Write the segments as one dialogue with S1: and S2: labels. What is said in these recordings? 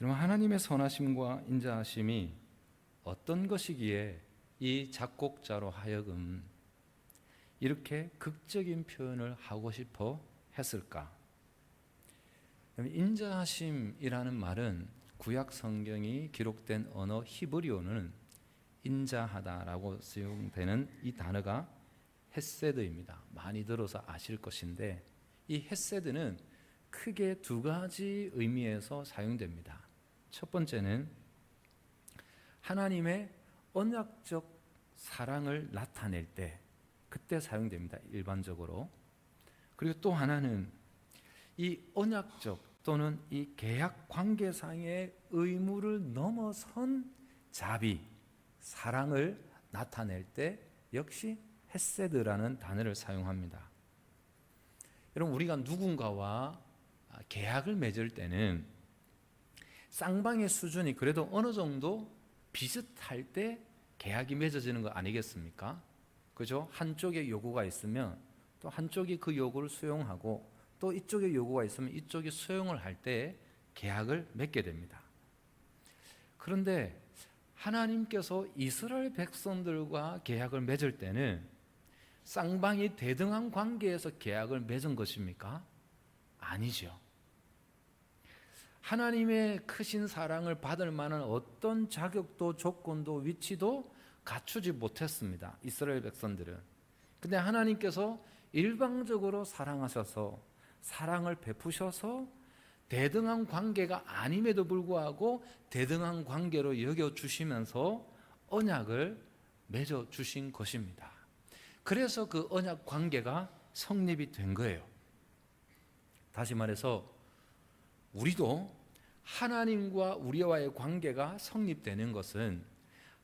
S1: 여러분 하나님의 선하심과 인자하심이 어떤 것이기에 이 작곡자로 하여금 이렇게 극적인 표현을 하고 싶어 했을까? 인자하심이라는 말은 구약 성경이 기록된 언어 히브리어는 인자하다라고 사용되는 이 단어가 헤세드입니다. 많이 들어서 아실 것인데 이 헤세드는 크게 두 가지 의미에서 사용됩니다. 첫 번째는 하나님의 언약적 사랑을 나타낼 때 그때 사용됩니다. 일반적으로. 그리고 또 하나는 이 언약적 또는 이 계약 관계상의 의무를 넘어선 자비, 사랑을 나타낼 때 역시 헤세드라는 단어를 사용합니다. 여러분 우리가 누군가와 계약을 맺을 때는 쌍방의 수준이 그래도 어느 정도 비슷할 때 계약이 맺어지는 거 아니겠습니까? 그죠? 한쪽에 요구가 있으면 또 한쪽이 그 요구를 수용하고 또 이쪽에 요구가 있으면 이쪽이 수용을 할 때 계약을 맺게 됩니다. 그런데 하나님께서 이스라엘 백성들과 계약을 맺을 때는 쌍방이 대등한 관계에서 계약을 맺은 것입니까? 아니죠. 하나님의 크신 사랑을 받을 만한 어떤 자격도 조건도 위치도 갖추지 못했습니다. 이스라엘 백성들은. 근데 하나님께서 일방적으로 사랑하셔서 사랑을 베푸셔서 대등한 관계가 아님에도 불구하고 대등한 관계로 여겨 주시면서 언약을 맺어 주신 것입니다. 그래서 그 언약 관계가 성립이 된 거예요. 다시 말해서 우리도 하나님과 우리와의 관계가 성립되는 것은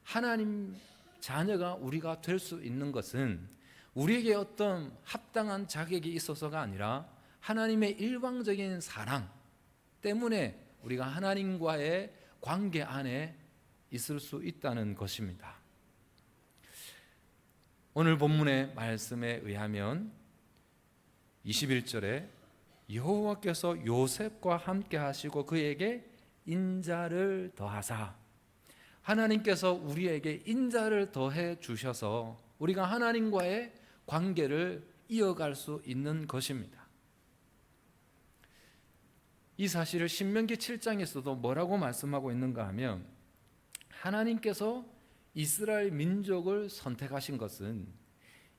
S1: 하나님 자녀가 우리가 될 수 있는 것은 우리에게 어떤 합당한 자격이 있어서가 아니라 하나님의 일방적인 사랑 때문에 우리가 하나님과의 관계 안에 있을 수 있다는 것입니다. 오늘 본문의 말씀에 의하면 21절에 여호와께서 요셉과 함께 하시고 그에게 인자를 더하사 하나님께서 우리에게 인자를 더해 주셔서 우리가 하나님과의 관계를 이어갈 수 있는 것입니다. 이 사실을 신명기 7장에서도 뭐라고 말씀하고 있는가 하면 하나님께서 이스라엘 민족을 선택하신 것은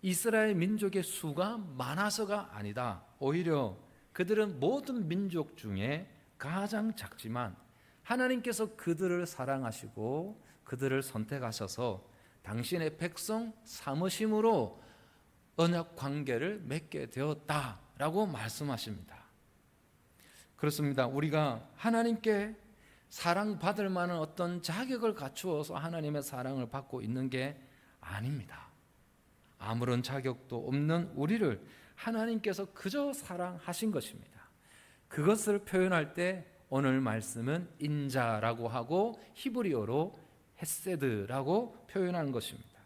S1: 이스라엘 민족의 수가 많아서가 아니다. 오히려 그들은 모든 민족 중에 가장 작지만 하나님께서 그들을 사랑하시고 그들을 선택하셔서 당신의 백성 삼으심으로 언약 관계를 맺게 되었다라고 말씀하십니다. 그렇습니다. 우리가 하나님께 사랑받을 만한 어떤 자격을 갖추어서 하나님의 사랑을 받고 있는 게 아닙니다. 아무런 자격도 없는 우리를 하나님께서 그저 사랑하신 것입니다. 그것을 표현할 때 오늘 말씀은 인자라고 하고 히브리어로 헤세드라고 표현하는 것입니다.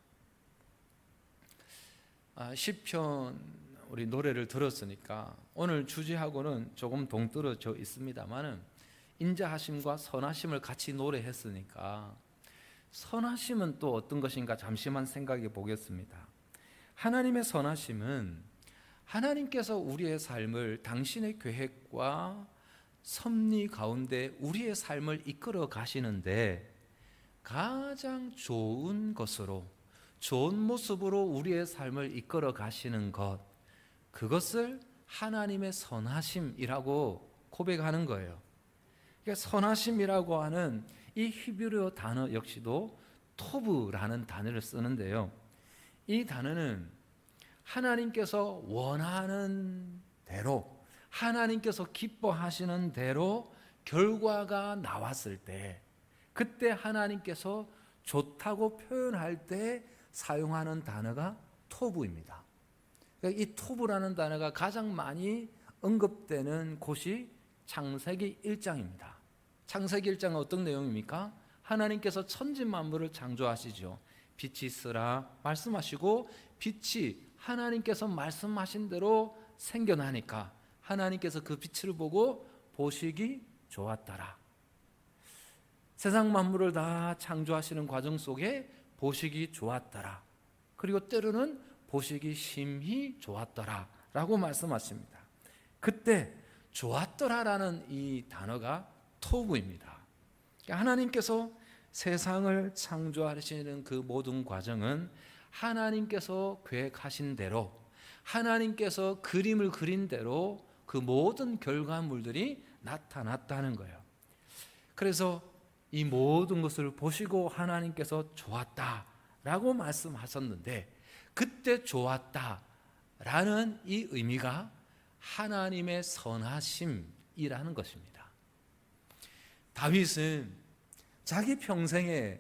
S1: 아, 시편 우리 노래를 들었으니까 오늘 주제하고는 조금 동떨어져 있습니다만은 인자하심과 선하심을 같이 노래했으니까 선하심은 또 어떤 것인가 잠시만 생각해 보겠습니다. 하나님의 선하심은 하나님께서 우리의 삶을 당신의 계획과 섭리 가운데 우리의 삶을 이끌어 가시는데 가장 좋은 것으로 좋은 모습으로 우리의 삶을 이끌어 가시는 것 그것을 하나님의 선하심이라고 고백하는 거예요. 그러니까 선하심이라고 하는 이 히브리어 단어 역시도 토브라는 단어를 쓰는데요. 이 단어는 하나님께서 원하는 대로 하나님께서 기뻐하시는 대로 결과가 나왔을 때 그때 하나님께서 좋다고 표현할 때 사용하는 단어가 토브입니다. 그러니까 이 토브라는 단어가 가장 많이 언급되는 곳이 창세기 1장입니다. 창세기 1장은 어떤 내용입니까? 하나님께서 천지 만물을 창조하시죠. 빛이 있으라 말씀하시고 빛이 하나님께서 말씀하신 대로 생겨나니까 하나님께서 그 빛을 보고 보시기 좋았더라. 세상 만물을 다 창조하시는 과정 속에 보시기 좋았더라. 그리고 때로는 보시기 심히 좋았더라 라고 말씀하십니다. 그때 좋았더라라는 이 단어가 토부입니다. 그러니까 하나님께서 세상을 창조하시는 그 모든 과정은 하나님께서 계획하신 대로 하나님께서 그림을 그린 대로 그 모든 결과물들이 나타났다는 거예요. 그래서 이 모든 것을 보시고 하나님께서 좋았다라고 말씀하셨는데 그때 좋았다라는 이 의미가 하나님의 선하심이라는 것입니다. 다윗은 자기 평생에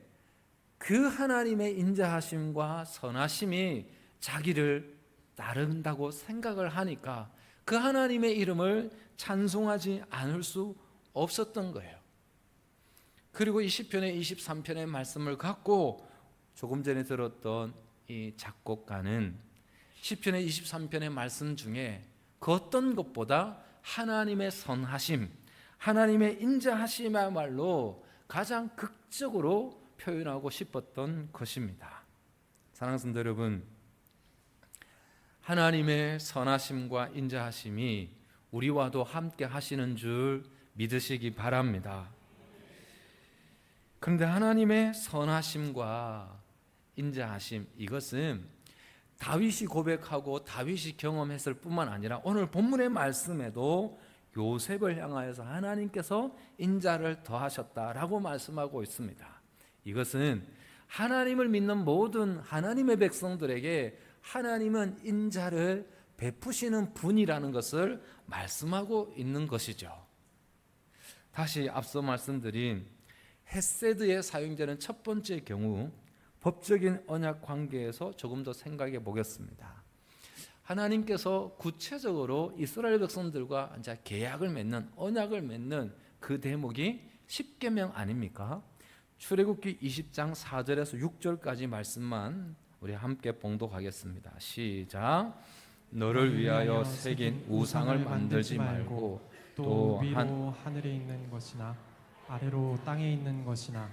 S1: 그 하나님의 인자하심과 선하심이 자기를 따른다고 생각을 하니까 그 하나님의 이름을 찬송하지 않을 수 없었던 거예요. 그리고 이 시편의 23편의 말씀을 갖고 조금 전에 들었던 이 작곡가는 시편의 23편의 말씀 중에 그 어떤 것보다 하나님의 선하심, 하나님의 인자하심이야말로 가장 극적으로 표현하고 싶었던 것입니다. 사랑하는 여러분, 하나님의 선하심과 인자하심이 우리와도 함께 하시는 줄 믿으시기 바랍니다. 그런데 하나님의 선하심과 인자하심 이것은 다윗이 고백하고 다윗이 경험했을 뿐만 아니라 오늘 본문의 말씀에도 요셉을 향하여서 하나님께서 인자를 더하셨다라고 말씀하고 있습니다. 이것은 하나님을 믿는 모든 하나님의 백성들에게 하나님은 인자를 베푸시는 분이라는 것을 말씀하고 있는 것이죠. 다시 앞서 말씀드린 헤세드의 사용되는 첫 번째 경우 법적인 언약 관계에서 조금 더 생각해 보겠습니다. 하나님께서 구체적으로 이스라엘 백성들과 이제 계약을 맺는 언약을 맺는 그 대목이 십계명 아닙니까? 출애굽기 20장 4절에서 6절까지 말씀만 우리 함께 봉독하겠습니다. 시작. 너를 위하여 새긴 우상을 만들지 말고 또또
S2: 위로
S1: 한-
S2: 하늘에 있는 것이나 아래로 땅에 있는 것이나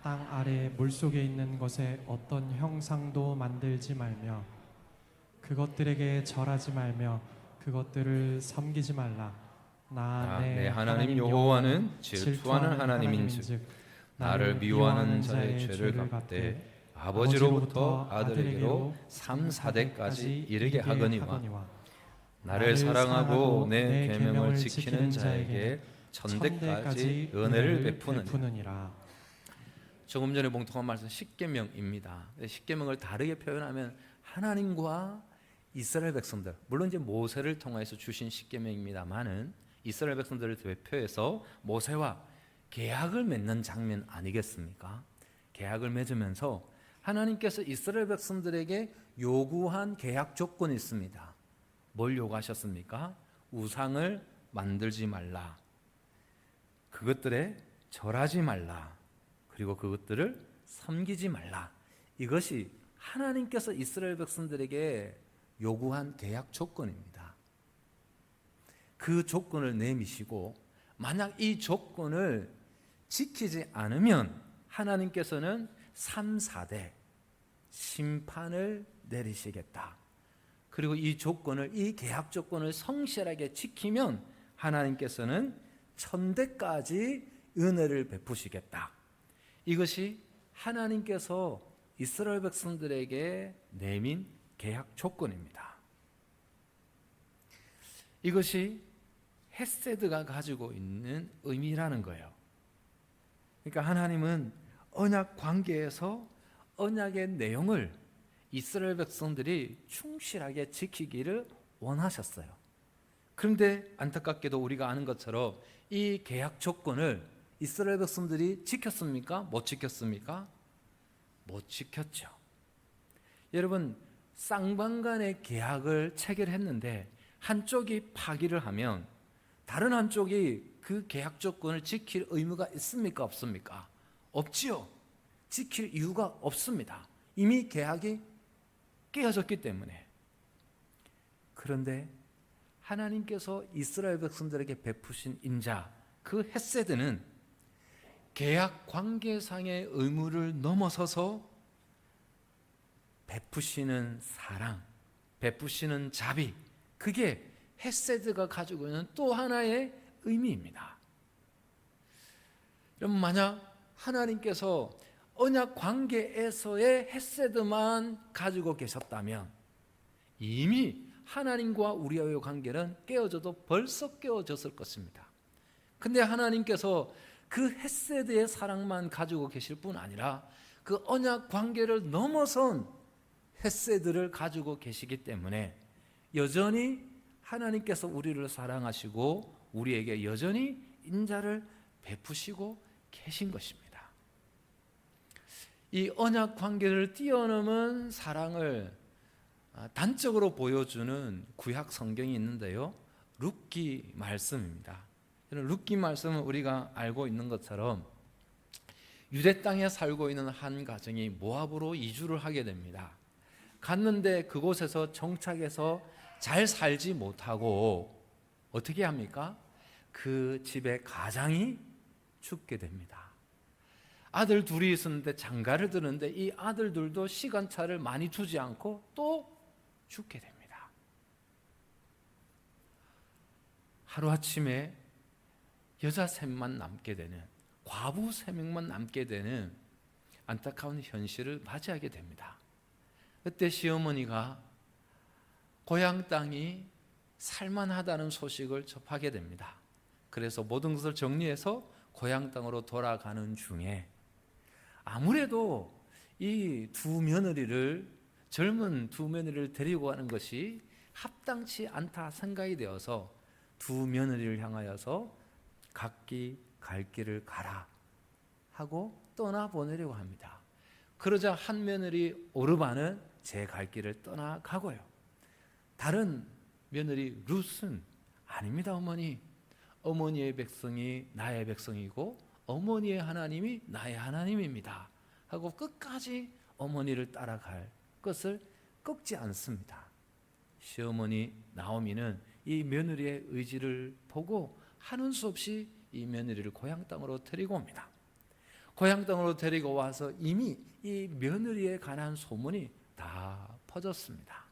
S2: 땅 아래 물 속에 있는 것에 어떤 형상도 만들지 말며 그것들에게 절하지 말며 그것들을 섬기지 말라 나
S1: 아, 내내 하나님 여호와는 질투하는 하나님인즉 나를 미워하는 자의 죄를 갚되 아버지로부터 아들에게로 3, 4대까지 이르게 하거니와 나를 사랑하고 내 계명을 지키는 자에게 천대까지 은혜를 베푸느니
S2: 베푸느니라
S1: 조금 전에 봉통한 말씀 십계명입니다. 십계명을 다르게 표현하면 하나님과 이스라엘 백성들 물론 이제 모세를 통해서 주신 십계명입니다만은 이스라엘 백성들을 대표해서 모세와 계약을 맺는 장면 아니겠습니까? 계약을 맺으면서 하나님께서 이스라엘 백성들에게 요구한 계약 조건이 있습니다. 뭘 요구하셨습니까? 우상을 만들지 말라. 그것들에 절하지 말라. 그리고 그것들을 섬기지 말라. 이것이 하나님께서 이스라엘 백성들에게 요구한 계약 조건입니다. 그 조건을 내미시고 만약 이 조건을 지키지 않으면 하나님께서는 3, 4대 심판을 내리시겠다. 그리고 이 조건을 이 계약 조건을 성실하게 지키면 하나님께서는 천대까지 은혜를 베푸시겠다. 이것이 하나님께서 이스라엘 백성들에게 내민 계약 조건입니다. 이것이 헤세드가 가지고 있는 의미라는 거예요. 그러니까 하나님은 언약 관계에서 언약의 내용을 이스라엘 백성들이 충실하게 지키기를 원하셨어요. 그런데 안타깝게도 우리가 아는 것처럼 이 계약 조건을 이스라엘 백성들이 지켰습니까? 못 지켰습니까? 못 지켰죠. 여러분 쌍방 간의 계약을 체결했는데 한쪽이 파기를 하면 다른 한쪽이 그 계약 조건을 지킬 의무가 있습니까? 없습니까? 없지요. 지킬 이유가 없습니다. 이미 계약이 깨어졌기 때문에. 그런데 하나님께서 이스라엘 백성들에게 베푸신 인자 그 헤세드는 계약 관계상의 의무를 넘어서서 베푸시는 사랑, 베푸시는 자비, 그게 헤세드가 가지고 있는 또 하나의 의미입니다. 여러분 만약 하나님께서 언약 관계에서의 헤세드만 가지고 계셨다면 이미 하나님과 우리와의 관계는 깨어져도 벌써 깨어졌을 것입니다. 근데 하나님께서 그 헤세드의 사랑만 가지고 계실 뿐 아니라 그 언약 관계를 넘어선 헤세드를 가지고 계시기 때문에 여전히 하나님께서 우리를 사랑하시고 우리에게 여전히 인자를 베푸시고 계신 것입니다. 이 언약 관계를 뛰어넘은 사랑을 아, 단적으로 보여주는 구약 성경이 있는데요. 룻기 말씀입니다. 룻기 말씀은 우리가 알고 있는 것처럼 유대 땅에 살고 있는 한 가정이 모압으로 이주를 하게 됩니다. 갔는데 그곳에서 정착해서 잘 살지 못하고 어떻게 합니까? 그 집의 가장이 죽게 됩니다. 아들 둘이 있었는데 장가를 드는데 이 아들들도 시간차를 많이 두지 않고 또 죽게 됩니다. 하루아침에 여자 셋만 남게 되는 과부 세 명만 남게 되는 안타까운 현실을 맞이하게 됩니다. 그때 시어머니가 고향 땅이 살만하다는 소식을 접하게 됩니다. 그래서 모든 것을 정리해서 고향 땅으로 돌아가는 중에 아무래도 이 두 며느리를 젊은 두 며느리를 데리고 가는 것이 합당치 않다 생각이 되어서 두 며느리를 향하여서 각기 갈 길을 가라 하고 떠나 보내려고 합니다. 그러자 한 며느리 오르바는 제 갈 길을 떠나가고요. 다른 며느리 룻은 아닙니다, 어머니. 어머니의 백성이 나의 백성이고 어머니의 하나님이 나의 하나님입니다. 하고 끝까지 어머니를 따라갈 것을 꺾지 않습니다. 시어머니 나오미는 이 며느리의 의지를 보고 하는 수 없이 이 며느리를 고향 땅으로 데리고 옵니다. 고향 땅으로 데리고 와서 이미 이 며느리에 관한 소문이 다 퍼졌습니다.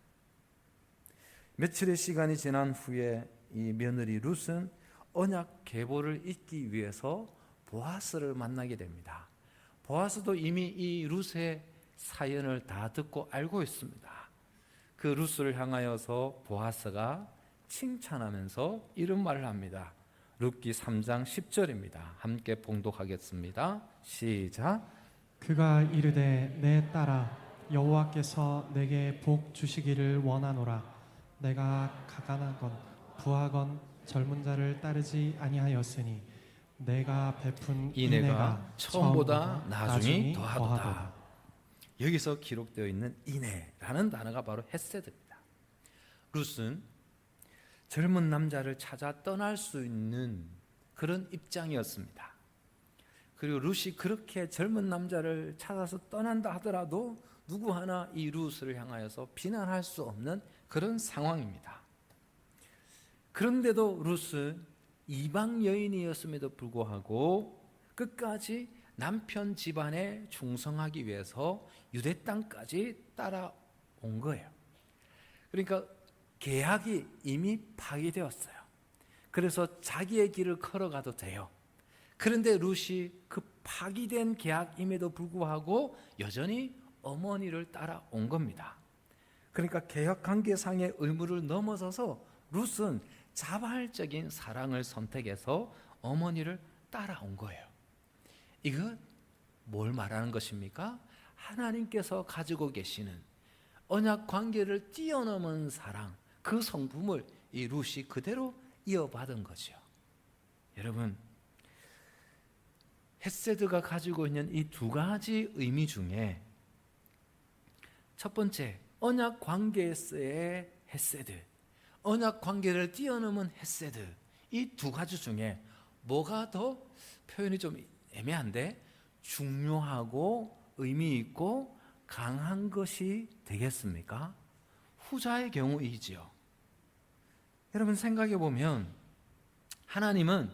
S1: 며칠의 시간이 지난 후에 이 며느리 룻은 언약 계보를 잇기 위해서 보아스를 만나게 됩니다. 보아스도 이미 이 룻의 사연을 다 듣고 알고 있습니다. 그 룻을 향하여서 보아스가 칭찬하면서 이런 말을 합니다. 룻기 3장 10절입니다. 함께 봉독하겠습니다. 시작.
S2: 그가 이르되 내 딸아 여호와께서 내게 복 주시기를 원하노라 내가 가난하건 부하건 젊은 자를 따르지 아니하였으니 내가 베푼
S1: 이내가
S2: 인내가
S1: 처음보다 나중이
S2: 나중이
S1: 더하도다. 여기서 기록되어 있는 이내라는 단어가 바로 헤세드입니다. 룻은 젊은 남자를 찾아 떠날 수 있는 그런 입장이었습니다. 그리고 룻이 그렇게 젊은 남자를 찾아서 떠난다 하더라도 누구 하나 이 룻을 향하여서 비난할 수 없는 그런 상황입니다. 그런데도 룻은 이방 여인이었음에도 불구하고 끝까지 남편 집안에 충성하기 위해서 유대 땅까지 따라온 거예요. 그러니까 계약이 이미 파기되었어요. 그래서 자기의 길을 걸어가도 돼요. 그런데 룻이 그 파기된 계약임에도 불구하고 여전히 어머니를 따라온 겁니다. 그러니까 계약 관계상의 의무를 넘어서서 룻은 자발적인 사랑을 선택해서 어머니를 따라온 거예요. 이거 뭘 말하는 것입니까? 하나님께서 가지고 계시는 언약 관계를 뛰어넘은 사랑, 그 성품을 이 룻이 그대로 이어받은 거죠. 여러분, 헤세드가 가지고 있는 이 두 가지 의미 중에 첫 번째, 언약 관계에서의 헤세드, 언약 관계를 뛰어넘은 헤세드, 이 두 가지 중에 뭐가 더 표현이 좀 애매한데 중요하고 의미 있고 강한 것이 되겠습니까? 후자의 경우이지요. 여러분 생각해 보면 하나님은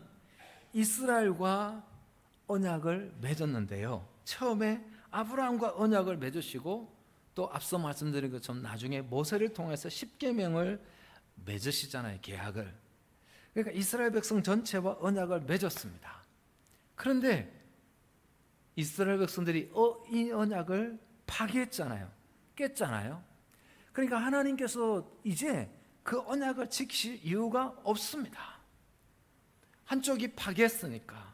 S1: 이스라엘과 언약을 맺었는데요. 처음에 아브라함과 언약을 맺으시고 또 앞서 말씀드린 것처럼 나중에 모세를 통해서 십계명을 맺으시잖아요. 계약을. 그러니까 이스라엘 백성 전체와 언약을 맺었습니다. 그런데 이스라엘 백성들이 어, 이 언약을 파기했잖아요. 깼잖아요. 그러니까 하나님께서 이제 그 언약을 지키실 이유가 없습니다. 한쪽이 파기했으니까.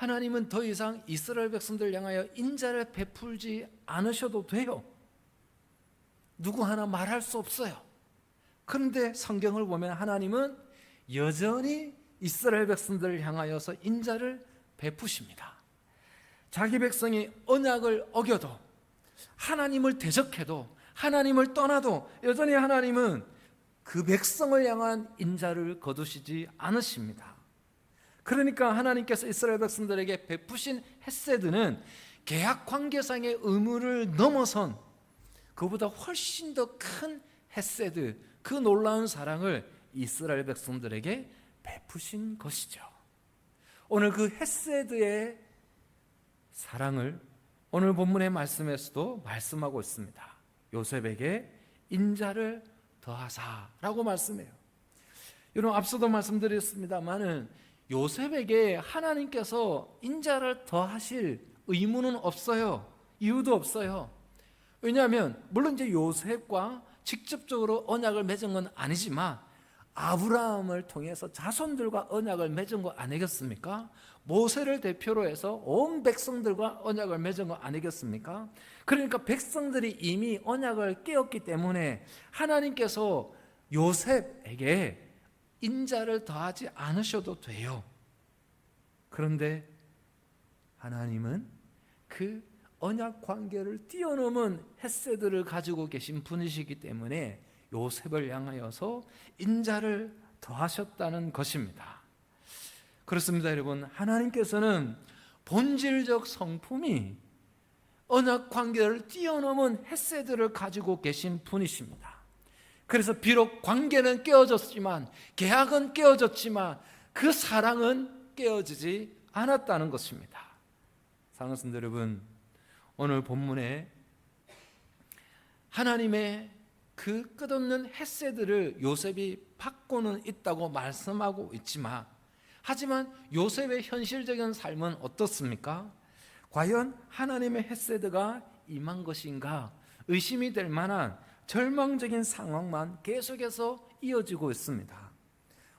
S1: 하나님은 더 이상 이스라엘 백성들 향하여 인자를 베풀지 않으셔도 돼요. 누구 하나 말할 수 없어요. 그런데 성경을 보면 하나님은 여전히 이스라엘 백성들을 향하여서 인자를 베푸십니다. 자기 백성이 언약을 어겨도 하나님을 대적해도 하나님을 떠나도 여전히 하나님은 그 백성을 향한 인자를 거두시지 않으십니다. 그러니까 하나님께서 이스라엘 백성들에게 베푸신 헤세드는 계약 관계상의 의무를 넘어선 그보다 훨씬 더 큰 헤세드, 그 놀라운 사랑을 이스라엘 백성들에게 베푸신 것이죠. 오늘 그 헤세드의 사랑을 오늘 본문의 말씀에서도 말씀하고 있습니다. 요셉에게 인자를 더하사라고 말씀해요. 여러분 앞서도 말씀드렸습니다만은 요셉에게 하나님께서 인자를 더하실 의무는 없어요. 이유도 없어요. 왜냐하면 물론 이제 요셉과 직접적으로 언약을 맺은 건 아니지만 아브라함을 통해서 자손들과 언약을 맺은 거 아니겠습니까? 모세를 대표로 해서 온 백성들과 언약을 맺은 거 아니겠습니까? 그러니까 백성들이 이미 언약을 깨었기 때문에 하나님께서 요셉에게 인자를 더하지 않으셔도 돼요. 그런데 하나님은 그 언약 관계를 뛰어넘은 햇세들을 가지고 계신 분이시기 때문에 요셉을 향하여서 인자를 더하셨다는 것입니다. 그렇습니다, 여러분. 하나님께서는 본질적 성품이 언약 관계를 뛰어넘은 햇세들을 가지고 계신 분이십니다. 그래서 비록 관계는 깨어졌지만 계약은 깨어졌지만 그 사랑은 깨어지지 않았다는 것입니다. 사랑하는 여러분, 오늘 본문에 하나님의 그 끝없는 햇새들을 요셉이 받고는 있다고 말씀하고 있지만 하지만 요셉의 현실적인 삶은 어떻습니까? 과연 하나님의 햇새드가 임한 것인가 의심이 될 만한 절망적인 상황만 계속해서 이어지고 있습니다.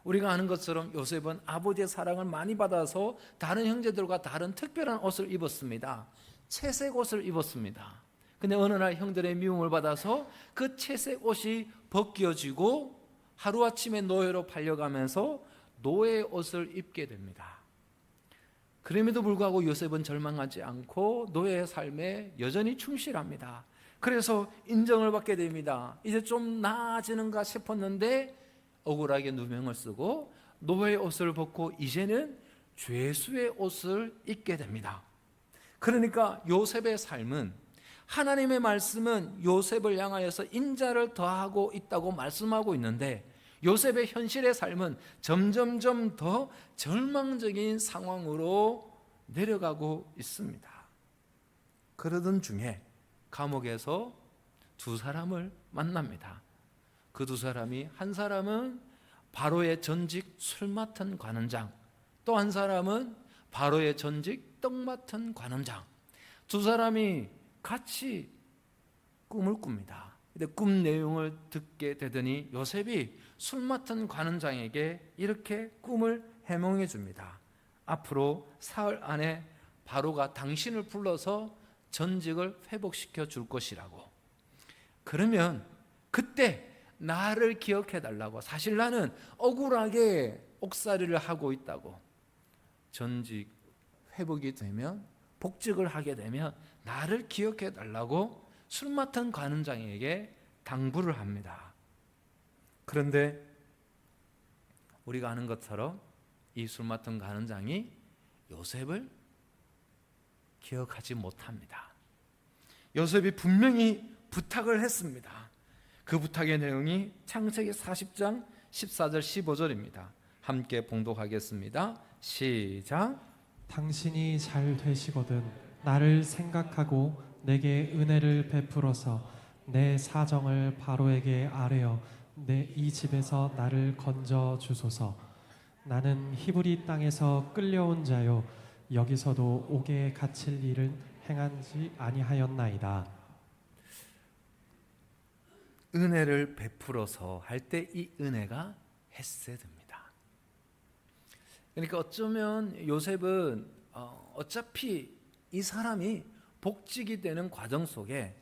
S1: 우리가 아는 것처럼 요셉은 아버지의 사랑을 많이 받아서 다른 형제들과 다른 특별한 옷을 입었습니다. 채색 옷을 입었습니다. 근데 어느 날 형들의 미움을 받아서 그 채색 옷이 벗겨지고 하루아침에 노예로 팔려가면서 노예 옷을 입게 됩니다. 그럼에도 불구하고 요셉은 절망하지 않고 노예의 삶에 여전히 충실합니다. 그래서 인정을 받게 됩니다. 이제 좀 나아지는가 싶었는데 억울하게 누명을 쓰고 노예 옷을 벗고 이제는 죄수의 옷을 입게 됩니다. 그러니까 요셉의 삶은 하나님의 말씀은 요셉을 향하여서 인자를 더하고 있다고 말씀하고 있는데 요셉의 현실의 삶은 점점점 더 절망적인 상황으로 내려가고 있습니다. 그러던 중에 감옥에서 두 사람을 만납니다. 그 두 사람이 한 사람은 바로의 전직 술 맡은 관원장, 또 한 사람은 바로의 전직 떡 맡은 관원장. 두 사람이 같이 꿈을 꿉니다. 근데 꿈 내용을 듣게 되더니 요셉이 술 맡은 관원장에게 이렇게 꿈을 해몽해 줍니다. 앞으로 사흘 안에 바로가 당신을 불러서 전직을 회복시켜 줄 것이라고. 그러면 그때 나를 기억해 달라고. 사실 나는 억울하게 옥살이를 하고 있다고. 전직 회복이 되면 복직을 하게 되면 나를 기억해 달라고 술 맡은 관원장에게 당부를 합니다. 그런데 우리가 아는 것처럼 이 술 맡은 관원장이 요셉을 기억하지 못합니다. 요셉이 분명히 부탁을 했습니다. 그 부탁의 내용이 창세기 40장 14절 15절입니다. 함께 봉독하겠습니다. 시작.
S2: 당신이 잘 되시거든 나를 생각하고 내게 은혜를 베풀어서 내 사정을 바로에게 아뢰어 내 이 집에서 나를 건져 주소서 나는 히브리 땅에서 끌려온 자요 여기서도 옥에 갇힐 일을 행한지 아니하였나이다
S1: 은혜를 베풀어서 할 때 이 은혜가 헤세드입니다. 그러니까 어쩌면 요셉은 어, 어차피 이 사람이 복직이 되는 과정 속에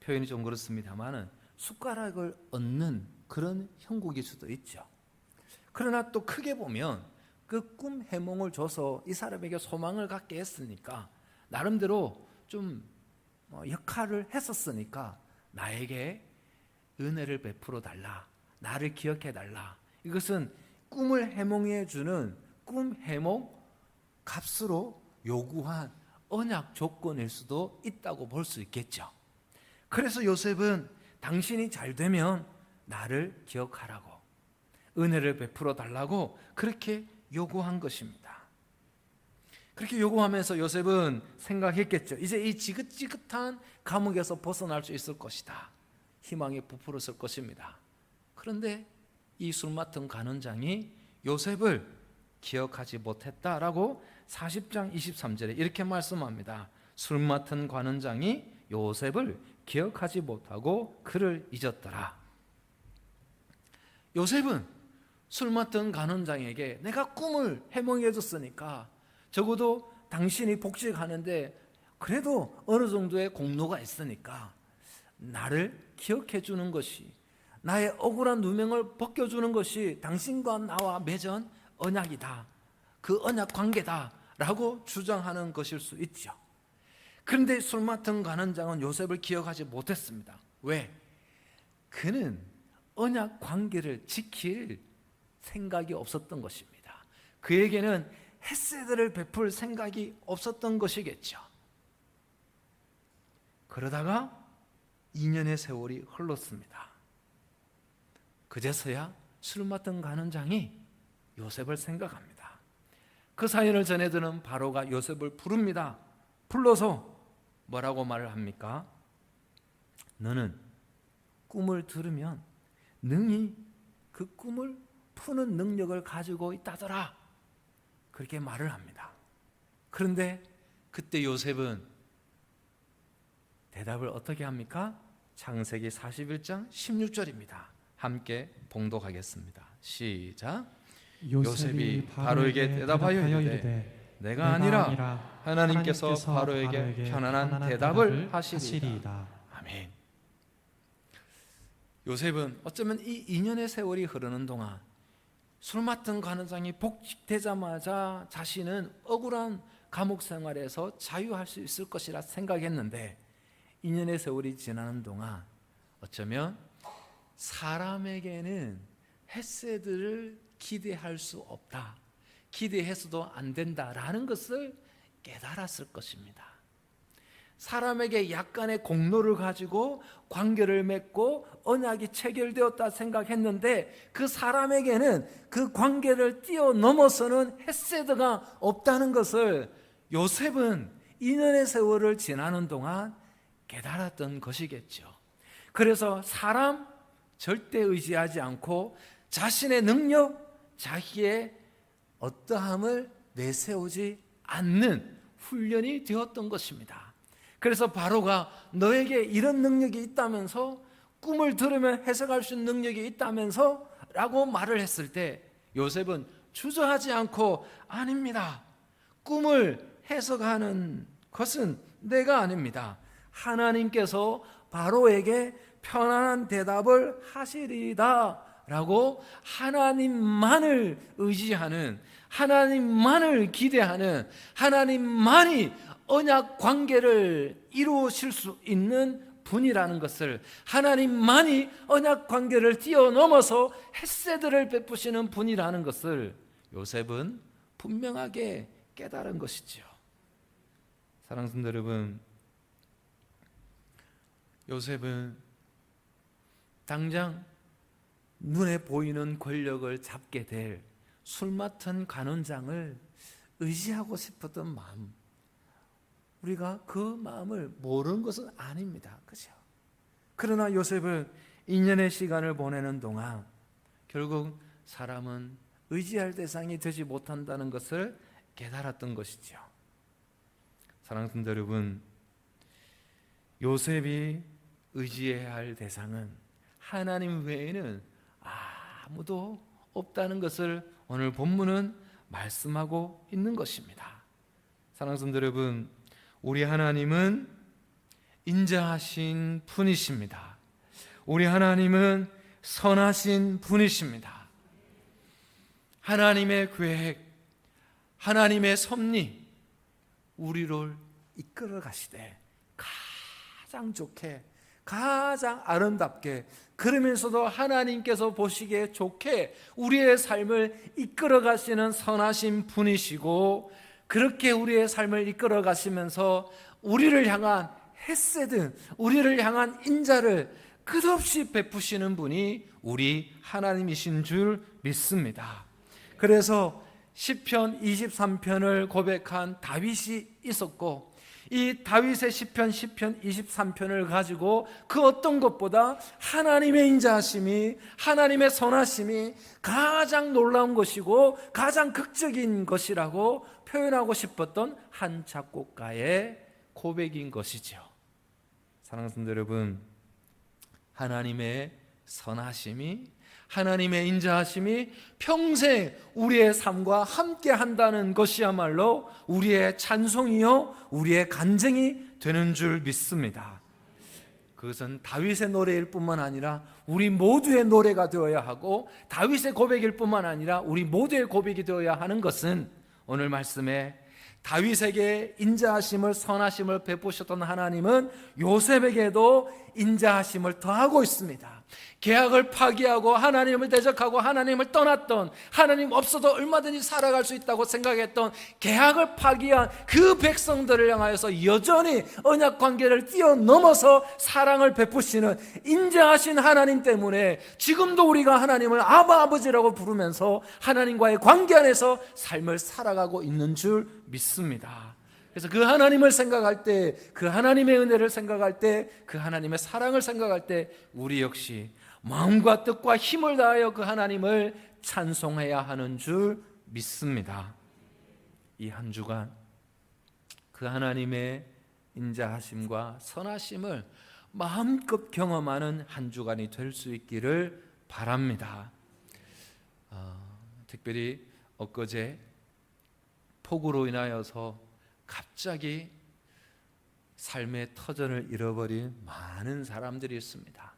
S1: 표현이 좀 그렇습니다만은 숟가락을 얻는 그런 형국일 수도 있죠. 그러나 또 크게 보면 그 꿈 해몽을 줘서 이 사람에게 소망을 갖게 했으니까 나름대로 좀 어, 역할을 했었으니까 나에게 은혜를 베풀어 달라. 나를 기억해 달라. 이것은 꿈을 해몽해 주는 꿈 해몽 값으로 요구한 언약 조건일 수도 있다고 볼 수 있겠죠. 그래서 요셉은 당신이 잘 되면 나를 기억하라고 은혜를 베풀어 달라고 그렇게 요구한 것입니다. 그렇게 요구하면서 요셉은 생각했겠죠. 이제 이 지긋지긋한 감옥에서 벗어날 수 있을 것이다. 희망이 부풀었을 것입니다. 그런데 이 술 맡은 간원장이 요셉을 기억하지 못했다라고 40장 23절에 이렇게 말씀합니다. 술 맡은 관원장이 요셉을 기억하지 못하고 그를 잊었더라. 요셉은 술 맡은 간원장에게 내가 꿈을 해몽해 줬으니까 적어도 당신이 복직하는데 그래도 어느 정도의 공로가 있으니까 나를 기억해 주는 것이 나의 억울한 누명을 벗겨 주는 것이 당신과 나와 맺은 언약이다. 그 언약 관계다라고 주장하는 것일 수 있죠. 그런데 술 맡은 관원장은 요셉을 기억하지 못했습니다. 왜? 그는 언약 관계를 지킬 생각이 없었던 것입니다. 그에게는 햇세들을 베풀 생각이 없었던 것이겠죠. 그러다가 2년의 세월이 흘렀습니다. 그제서야 술 맡은 간원장이 요셉을 생각합니다. 그 사연을 전해드는 바로가 요셉을 부릅니다. 불러서 뭐라고 말을 합니까? 너는 꿈을 들으면 능히 그 꿈을 푸는 능력을 가지고 있다더라. 그렇게 말을 합니다. 그런데 그때 요셉은 대답을 어떻게 합니까? 창세기 41장 16절입니다. 함께 봉독하겠습니다. 시작. 요셉이 바로에게 대답하여 이르되 내가 아니라 하나님께서 바로에게 편안한 대답을 하시리이다. 아멘. 요셉은 어쩌면 이 2년의 세월이 흐르는 동안 술 맡은 관원장이 복직되자마자 자신은 억울한 감옥 생활에서 자유할 수 있을 것이라 생각했는데 2년의 세월이 지나는 동안 어쩌면 사람에게는 햇새들을 기대할 수 없다. 기대해서도 안 된다라는 것을 깨달았을 것입니다. 사람에게 약간의 공로를 가지고 관계를 맺고 언약이 체결되었다 생각했는데 그 사람에게는 그 관계를 뛰어넘어서는 햇세드가 없다는 것을 요셉은 2년의 세월을 지나는 동안 깨달았던 것이겠죠. 그래서 사람 절대 의지하지 않고 자신의 능력, 자기의 어떠함을 내세우지 않는 훈련이 되었던 것입니다. 그래서 바로가 너에게 이런 능력이 있다면서 꿈을 들으면 해석할 수 있는 능력이 있다면서 라고 말을 했을 때 요셉은 주저하지 않고 아닙니다. 꿈을 해석하는 것은 내가 아닙니다. 하나님께서 바로에게 편안한 대답을 하시리다 라고 하나님만을 의지하는 하나님만을 기대하는 하나님만이 언약 관계를 이루실 수 있는 분이라는 것을 하나님만이 언약 관계를 뛰어넘어서 햇새들을 베푸시는 분이라는 것을 요셉은 분명하게 깨달은 것이지요. 사랑하는 여러분, 요셉은 당장 눈에 보이는 권력을 잡게 될 술 맡은 관원장을 의지하고 싶었던 마음, 우리가 그 마음을 모르는 것은 아닙니다. 그죠? 그러나 요셉은 2년의 시간을 보내는 동안 결국 사람은 의지할 대상이 되지 못한다는 것을 깨달았던 것이죠. 사랑하는 여러분, 요셉이 의지해야 할 대상은 하나님 외에는 아무도 없다는 것을 오늘 본문은 말씀하고 있는 것입니다. 사랑하는 여러분, 우리 하나님은 인자하신 분이십니다. 우리 하나님은 선하신 분이십니다. 하나님의 계획, 하나님의 섭리, 우리를 이끌어 가시되 가장 좋게, 가장 아름답게, 그러면서도 하나님께서 보시기에 좋게 우리의 삶을 이끌어 가시는 선하신 분이시고, 그렇게 우리의 삶을 이끌어 가시면서 우리를 향한 햇세든 우리를 향한 인자를 끝없이 베푸시는 분이 우리 하나님이신 줄 믿습니다. 그래서 시편 23편을 고백한 다윗이 있었고 이 다윗의 시편 시편 23편을 가지고 그 어떤 것보다 하나님의 인자하심이 하나님의 선하심이 가장 놀라운 것이고 가장 극적인 것이라고 표현하고 싶었던 한 작곡가의 고백인 것이죠. 사랑하는 여러분, 하나님의 선하심이 하나님의 인자하심이 평생 우리의 삶과 함께 한다는 것이야말로 우리의 찬송이요 우리의 간증이 되는 줄 믿습니다. 그것은 다윗의 노래일 뿐만 아니라 우리 모두의 노래가 되어야 하고 다윗의 고백일 뿐만 아니라 우리 모두의 고백이 되어야 하는 것은 오늘 말씀에 다윗에게 인자하심을 선하심을 베푸셨던 하나님은 요셉에게도 인자하심을 더하고 있습니다. 계약을 파기하고 하나님을 대적하고 하나님을 떠났던 하나님 없어도 얼마든지 살아갈 수 있다고 생각했던 계약을 파기한 그 백성들을 향하여서 여전히 언약 관계를 뛰어넘어서 사랑을 베푸시는 인자하신 하나님 때문에 지금도 우리가 하나님을 아바 아버지라고 부르면서 하나님과의 관계 안에서 삶을 살아가고 있는 줄 믿습니다. 그래서 그 하나님을 생각할 때, 그 하나님의 은혜를 생각할 때, 그 하나님의 사랑을 생각할 때, 우리 역시 마음과 뜻과 힘을 다하여 그 하나님을 찬송해야 하는 줄 믿습니다. 이 한 주간 그 하나님의 인자하심과 선하심을 마음껏 경험하는 한 주간이 될 수 있기를 바랍니다. 어, 특별히 엊그제 폭우로 인하여서 갑자기 삶의 터전을 잃어버린 많은 사람들이 있습니다.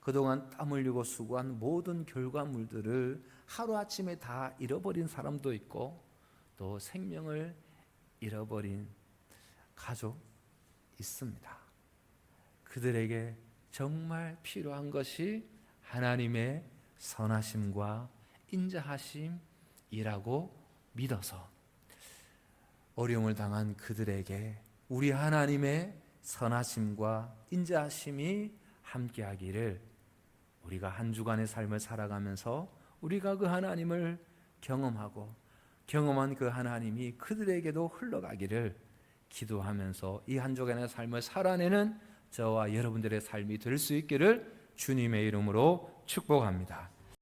S1: 그동안 땀 흘리고 수고한 모든 결과물들을 하루아침에 다 잃어버린 사람도 있고 또 생명을 잃어버린 가족 있습니다. 그들에게 정말 필요한 것이 하나님의 선하심과 인자하심이라고 믿어서 어려움을 당한 그들에게 우리 하나님의 선하심과 인자하심이 함께하기를 우리가 한 주간의 삶을 살아가면서 우리가 그 하나님을 경험하고 경험한 그 하나님이 그들에게도 흘러가기를 기도하면서 이 한 주간의 삶을 살아내는 저와 여러분들의 삶이 될 수 있기를 주님의 이름으로 축복합니다.